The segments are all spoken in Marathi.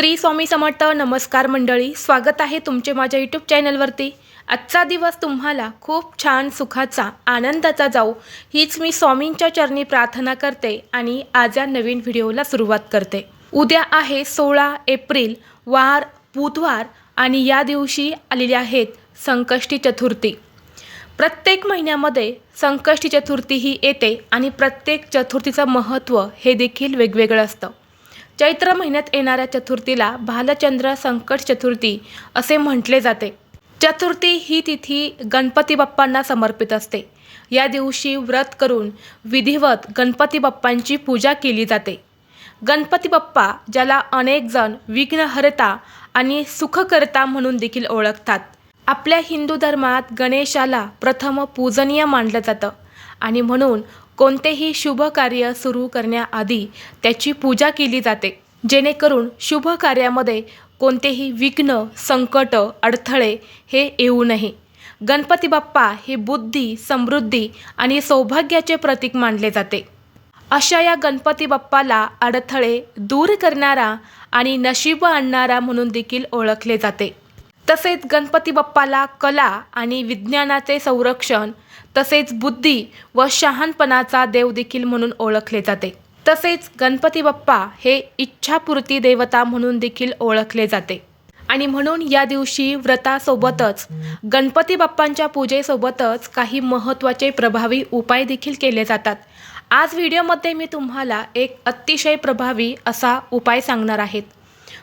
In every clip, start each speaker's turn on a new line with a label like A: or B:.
A: श्री स्वामी समर्थ नमस्कार मंडळी स्वागत आहे तुमचे माझ्या यूट्यूब चॅनलवरती आजचा दिवस तुम्हाला खूप छान सुखाचा आनंदाचा जाऊ हीच मी स्वामींच्या चरणी प्रार्थना करते आणि आज या नवीन व्हिडिओला सुरुवात करते. उद्या आहे सोळा एप्रिल वार बुधवार आणि या दिवशी आलेले आहेत संकष्टी चतुर्थी. प्रत्येक महिन्यामध्ये संकष्टी चतुर्थी ही येते आणि प्रत्येक चतुर्थीचं महत्त्व हे देखील वेगवेगळं असतं. चैत्र महिन्यात येणाऱ्या चतुर्थीला भालचंद्र संकट चतुर्थी असे म्हटले जाते. चतुर्थी ही तिथी गणपती बाप्पांना समर्पित असते. या दिवशी व्रत करून विधिवत गणपती बाप्पांची पूजा केली जाते. गणपती बाप्पा ज्याला अनेक जण विघ्नहर्ता आणि सुखकर्ता म्हणून देखील ओळखतात. आपल्या हिंदू धर्मात गणेशाला प्रथम पूजनीय मानलं जातं आणि म्हणून कोणतेही शुभ कार्य सुरू करण्याआधी त्याची पूजा केली जाते. जेणेकरून शुभ कार्यामध्ये कोणतेही विघ्न संकट अडथळे हे येऊ नये. गणपती बाप्पा हे बुद्धी समृद्धी आणि सौभाग्याचे प्रतीक मानले जाते. अशा या गणपती बाप्पाला अडथळे दूर करणारा आणि नशीब आणणारा म्हणून देखील ओळखले जाते. तसेच गणपती बाप्पाला कला आणि विज्ञानाचे संरक्षण तसेच बुद्धी व शहाणपणाचा देव देखील म्हणून ओळखले जाते. तसेच गणपती बाप्पा हे इच्छापूर्ती देवता म्हणून देखील ओळखले जाते. आणि म्हणून या दिवशी व्रतासोबतच गणपती बाप्पांच्या पूजेसोबतच काही महत्त्वाचे प्रभावी उपाय देखील केले जातात. आज व्हिडिओमध्ये मी तुम्हाला एक अतिशय प्रभावी असा उपाय सांगणार आहेत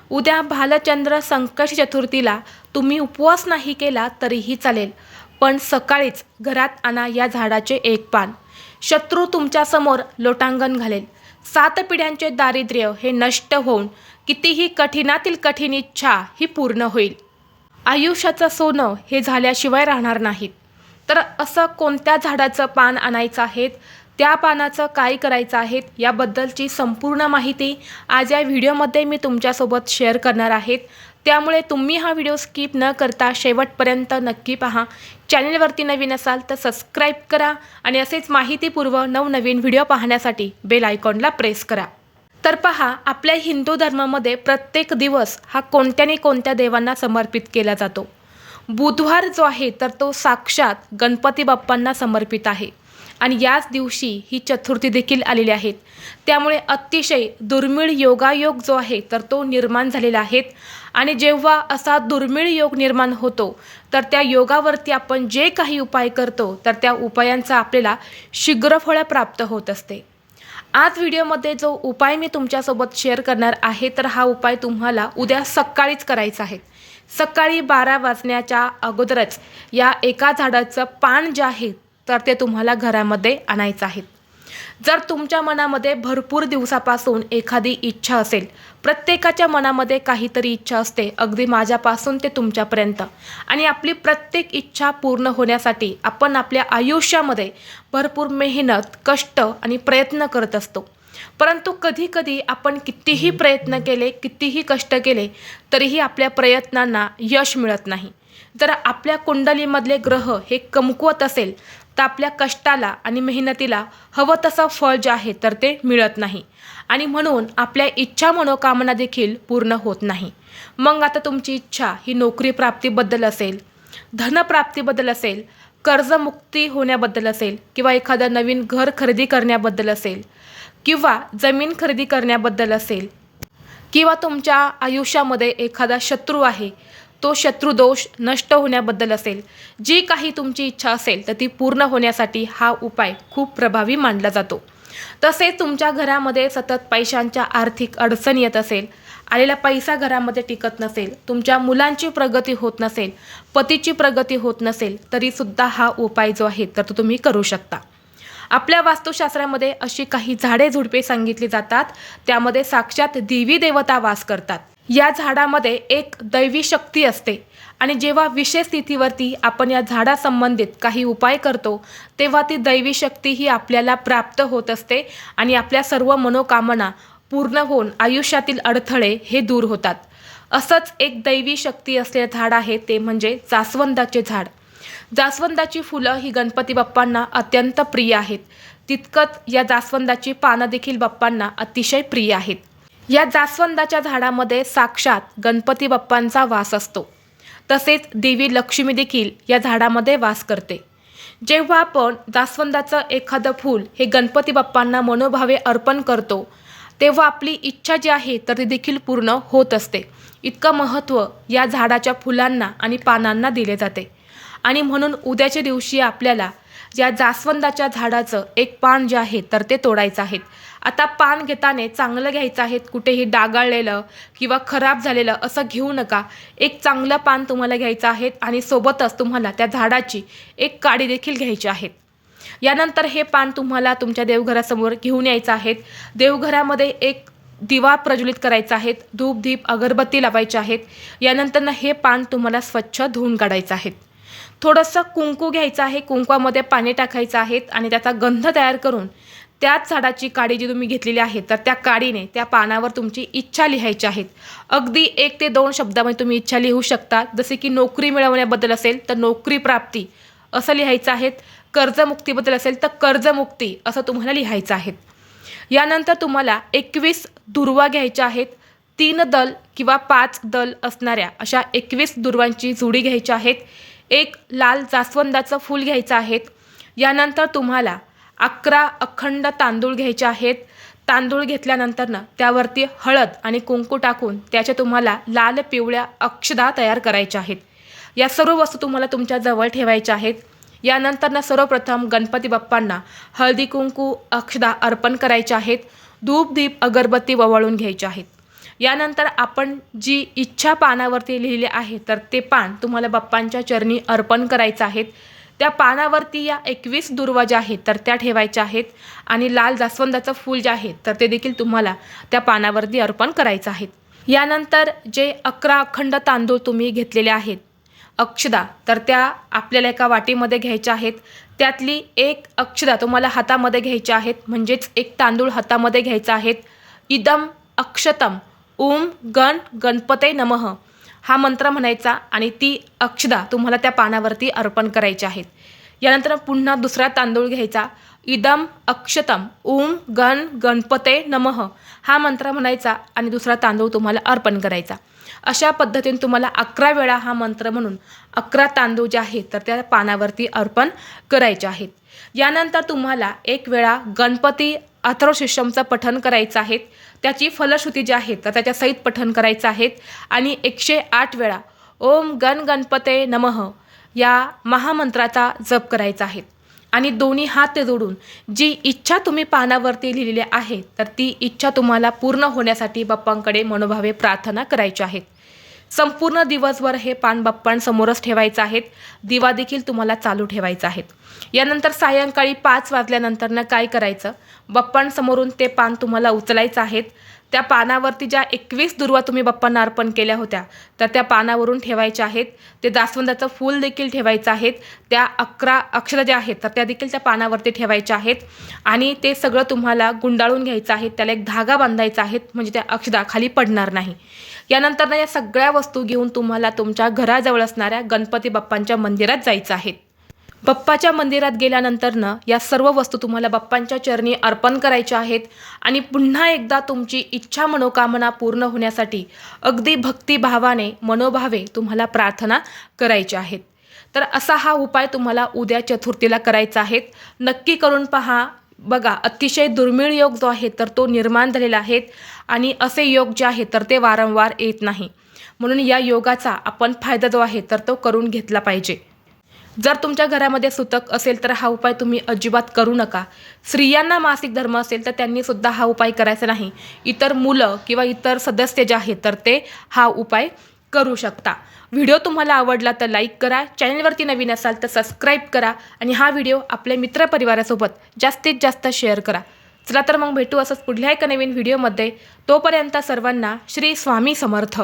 A: उद्या भालचंद्र संकट चतुर्थीला तुम्ही उपवास नाही केला तरीही चालेल पण सकाळीच घरात आणा या झाडाचे एक पान. शत्रू तुमच्यासमोर लोटांगण घालेल. सात पिढ्यांचे दारिद्र्य हे नष्ट होऊन कितीही कठीणातील कठीण इच्छा ही पूर्ण होईल. आयुष्याचं सोनं हे झाल्याशिवाय राहणार नाहीत. तर असं कोणत्या झाडाचं पान आणायचं आहेत त्या पानाचं काय करायचं आहे याबद्दलची संपूर्ण माहिती आज या व्हिडिओमध्ये मी तुमच्यासोबत शेअर करणार आहेत. त्यामुळे तुम्ही हा व्हिडिओ स्किप न करता शेवटपर्यंत नक्की पहा. चॅनलवरती नवीन असाल तर सबस्क्राईब करा आणि असेच माहितीपूर्व नवनवीन व्हिडिओ पाहण्यासाठी बेल आयकॉनला प्रेस करा. तर पहा आपल्या हिंदू धर्मामध्ये प्रत्येक दिवस हा कोणत्याने कोणत्या देवांना समर्पित केला जातो? बुधवार जो आहे तर तो साक्षात गणपती बाप्पांना समर्पित आहे. आणि याच दिवशी ही चतुर्थी देखील आलेली आहेत त्यामुळे अतिशय दुर्मिळ योगायोग जो आहे तर तो निर्माण झालेला आहे. आणि जेव्हा असा दुर्मिळ योग निर्माण होतो तर त्या योगावरती आपण जे काही उपाय करतो तर त्या उपायांचा आपल्याला शीघ्रफळ प्राप्त होत असते. आज व्हिडिओमध्ये जो उपाय मी तुमच्यासोबत शेअर करणार आहे तर हा उपाय तुम्हाला उद्या सकाळीच करायचा आहे. सकाळी बारा वाजण्याच्या अगोदरच या एका झाडाचं पान जे आहे तर ते तुम्हाला घरामध्ये आणायचं आहे. जर तुमच्या मनामध्ये भरपूर दिवसापासून एखादी इच्छा असेल प्रत्येकाच्या मनामध्ये काहीतरी इच्छा असते अगदी माझ्यापासून ते तुमच्यापर्यंत. आणि आपली प्रत्येक इच्छा पूर्ण होण्यासाठी आपण आपल्या आयुष्यामध्ये भरपूर मेहनत कष्ट आणि प्रयत्न करत असतो. परंतु कधीकधी आपण कितीही प्रयत्न केले कितीही कष्ट केले तरीही आपल्या प्रयत्नांना यश मिळत नाही. जर आपल्या कुंडलीमधले ग्रह हे कमकुवत असेल तर आपल्या कष्टाला आणि मेहनतीला हवं तसं फळ जे आहे तर ते मिळत नाही. आणि म्हणून आपल्या इच्छा मनोकामना देखील पूर्ण होत नाही. मग आता तुमची इच्छा ही नोकरी प्राप्तीबद्दल असेल धनप्राप्तीबद्दल असेल कर्जमुक्ती होण्याबद्दल असेल किंवा एखादं नवीन घर खरेदी करण्याबद्दल असेल किंवा जमीन खरेदी करण्याबद्दल असेल किंवा तुमच्या आयुष्यामध्ये एखादा शत्रू आहे तो शत्रुदोष नष्ट होण्याबद्दल असेल जी काही तुमची इच्छा असेल तर ती पूर्ण होण्यासाठी हा उपाय खूप प्रभावी मानला जातो. तसेच तुमच्या घरामध्ये सतत पैशांच्या आर्थिक अडचण येत असेल आलेला पैसा घरामध्ये टिकत नसेल तुमच्या मुलांची प्रगती होत नसेल पतीची प्रगती होत नसेल तरीसुद्धा हा उपाय जो आहे तर तो तुम्ही करू शकता. आपल्या वास्तुशास्त्रामध्ये अशी काही झाडे झुडपे सांगितली जातात त्यामध्ये साक्षात देवी देवता वास करतात. या झाडामध्ये एक दैवी शक्ती असते. आणि जेव्हा विशेष स्थितीवरती आपण या झाडासंबंधित काही उपाय करतो तेव्हा ती दैवी शक्ती ही आपल्याला प्राप्त होत असते आणि आपल्या सर्व मनोकामना पूर्ण होऊन आयुष्यातील अडथळे हे दूर होतात. असंच एक दैवी शक्ती असलेलं झाड आहे ते म्हणजे जास्वंदाचे झाड. जास्वंदाची फुलं ही गणपती बाप्पांना अत्यंत प्रिय आहेत. तितकंच या जास्वंदाची पानं देखील बाप्पांना अतिशय प्रिय आहेत. या जास्वंदाच्या झाडामध्ये साक्षात गणपती बाप्पांचा वास असतो. तसेच देवी लक्ष्मी देखील या झाडामध्ये वास करते. जेव्हा आपण जास्वंदाचं एखादं फूल हे गणपती बाप्पांना मनोभावे अर्पण करतो तेव्हा आपली इच्छा जी आहे तर ती देखील पूर्ण होत असते. इतकं महत्त्व या झाडाच्या फुलांना आणि पानांना दिले जाते. आणि म्हणून उद्याच्या दिवशी आपल्याला या जास्वंदाच्या झाडाचं एक पान जे आहे तर ते तोडायचं आहे. आता पान घेताना चांगलं घ्यायचं आहे कुठेही डागाळलेलं किंवा खराब झालेलं असं घेऊ नका. एक चांगलं पान तुम्हाला घ्यायचं आहे आणि सोबतच तुम्हाला त्या झाडाची एक काडी देखील घ्यायची आहे. यानंतर हे पान तुम्हाला तुमच्या देवघरासमोर घेऊन यायचं आहेत देवघरामध्ये एक दिवा प्रज्वलित करायचा आहेत धूप दीप अगरबत्ती लावायचे आहेत. यानंतर हे पान तुम्हाला स्वच्छ धुवून काढायचं आहे. थोडंसं कुंकू घ्यायचं आहे कुंकवामध्ये पाणी टाकायचं आहे आणि त्याचा गंध तयार करून त्याच झाडाची काडी जी तुम्ही घेतलेली आहे तर त्या काडीने त्या पानावर तुमची इच्छा लिहायची आहेत. अगदी एक ते दोन शब्दामध्ये तुम्ही इच्छा लिहू शकता. जसे की नोकरी मिळवण्याबद्दल असेल तर नोकरी प्राप्ती असं लिहायचं आहेत कर्जमुक्तीबद्दल असेल तर कर्जमुक्ती असं तुम्हाला लिहायचं आहे. यानंतर तुम्हाला एकवीस दुर्वा घ्यायच्या आहेत. तीन दल किंवा पाच दल असणाऱ्या अशा एकवीस दुर्वांची जुडी घ्यायची आहेत. एक लाल जास्वंदाचं फूल घ्यायचं आहे. यानंतर तुम्हाला अकरा अखंड तांदूळ घ्यायचे आहेत. तांदूळ घेतल्यानंतरनं त्यावरती हळद आणि कुंकू टाकून त्याच्या तुम्हाला लाल पिवळ्या अक्षदा तयार करायच्या आहेत. या सर्व वस्तू तुम्हाला तुमच्या जवळ ठेवायच्या आहेत. यानंतरनं सर्वप्रथम गणपती बाप्पांना हळदी कुंकू अक्षदा अर्पण करायचे आहेत. धूप दीप अगरबत्ती ववाळून घ्यायचे आहेत. यानंतर आपण जी इच्छा पानावरती लिहिली आहे तर ते पान तुम्हाला बाप्पांच्या चरणी अर्पण करायचं आहेत. त्या पानावरती या एकवीस दुर्वा ज्या आहेत तर त्या ठेवायच्या आहेत. आणि लाल जास्वंदाचं फूल जे आहे तर ते देखील तुम्हाला त्या पानावरती अर्पण करायचं आहे. यानंतर जे अकरा अखंड तांदूळ तुम्ही घेतलेले आहेत अक्षदा तर त्या आपल्याला एका वाटीमध्ये घ्यायच्या आहेत. त्यातली एक अक्षदा तुम्हाला हातामध्ये घ्यायच्या आहेत म्हणजेच एक तांदूळ हातामध्ये घ्यायचा आहेत इदम अक्षतम ओम गण गणपते नमः. हा मंत्र म्हणायचा आणि ती अक्षदा तुम्हाला त्या पानावरती अर्पण करायची आहेत. यानंतर पुन्हा दुसरा तांदूळ घ्यायचा. इदम अक्षतम ओम गण गणपते नमः. हा मंत्र म्हणायचा आणि दुसरा तांदूळ तुम्हाला अर्पण करायचा. अशा पद्धतीने तुम्हाला अकरा वेळा हा मंत्र म्हणून अकरा तांदूळ जे आहेत तर त्या पानावरती अर्पण करायचे आहेत. यानंतर तुम्हाला एक वेळा गणपती अथर्वशिष्यमचं पठण करायचं आहे. त्याची फलश्रुती जी आहे तर त्याच्या सहित पठण करायचं आहे. आणि एकशे आठ वेळा ओम गण गणपते नमः. या महामंत्राचा जप करायचा आहे. आणि दोन्ही हात जोडून जी इच्छा तुम्ही पानावरती लिहिलेली आहे तर ती इच्छा तुम्हाला पूर्ण होण्यासाठी बाप्पांकडे मनोभावे प्रार्थना करायची आहेत संपूर्ण दिवसभर हे पान बाप्पांसमोरच ठेवायचं आहेत. दिवा देखील तुम्हाला चालू ठेवायचा आहे. यानंतर सायंकाळी पाच वाजल्यानंतरनं काय करायचं? बाप्पांसमोरून ते पान तुम्हाला उचलायचं आहेत. त्या पानावरती ज्या एकवीस दुर्वा तुम्ही बाप्पांना अर्पण केल्या होत्या तर त्या पानावरून ठेवायच्या आहेत. ते जास्वंदाचं फूल देखील ठेवायचं आहेत. त्या अकरा अक्षरं ज्या आहेत तर त्या देखील त्या पानावरती ठेवायच्या आहेत. आणि ते सगळं तुम्हाला गुंडाळून घ्यायचं आहे. त्याला एक धागा बांधायचा आहे म्हणजे त्या अक्षदा खाली पडणार नाही. यानंतर या सगळ्या वस्तू घेऊन तुम्हाला तुमच्या घराजवळ असणाऱ्या गणपती बाप्पांच्या मंदिरात जायचं आहे. बाप्पाच्या मंदिरात गेल्यानंतरनं या सर्व वस्तू तुम्हाला बाप्पांच्या चरणी अर्पण करायच्या आहेत. आणि पुन्हा एकदा तुमची इच्छा मनोकामना पूर्ण होण्यासाठी अगदी भक्तिभावाने मनोभावे तुम्हाला प्रार्थना करायच्या आहेत. तर असा हा उपाय तुम्हाला उद्या चतुर्थीला करायचा आहे. नक्की करून पहा. बघा अतिशय दुर्मिळ योग जो आहे तर तो निर्माण झालेला आहे आणि असे योग जे आहे तर ते वारंवार येत नाही. म्हणून या योगाचा आपण फायदा जो आहे तर तो करून घेतला पाहिजे. जर तुमच्या घरामध्ये सुतक असेल तर हा उपाय तुम्ही अजिबात करू नका. स्त्रियांना मासिक धर्म असेल तर त्यांनी सुद्धा हा उपाय करायचा नाही. इतर मुलं किंवा इतर सदस्य जे आहेत तर ते हा उपाय करू शकता. व्हिडिओ तुम्हाला आवडला तर लाईक करा चॅनलवरती नवीन असाल तर सबस्क्राईब करा आणि हा व्हिडिओ आपल्या मित्रपरिवारासोबत जास्तीत जास्त शेअर करा. चला तर मग भेटू असंच पुढल्या एका नवीन व्हिडिओमध्ये. तोपर्यंत सर्वांना श्री स्वामी समर्थ.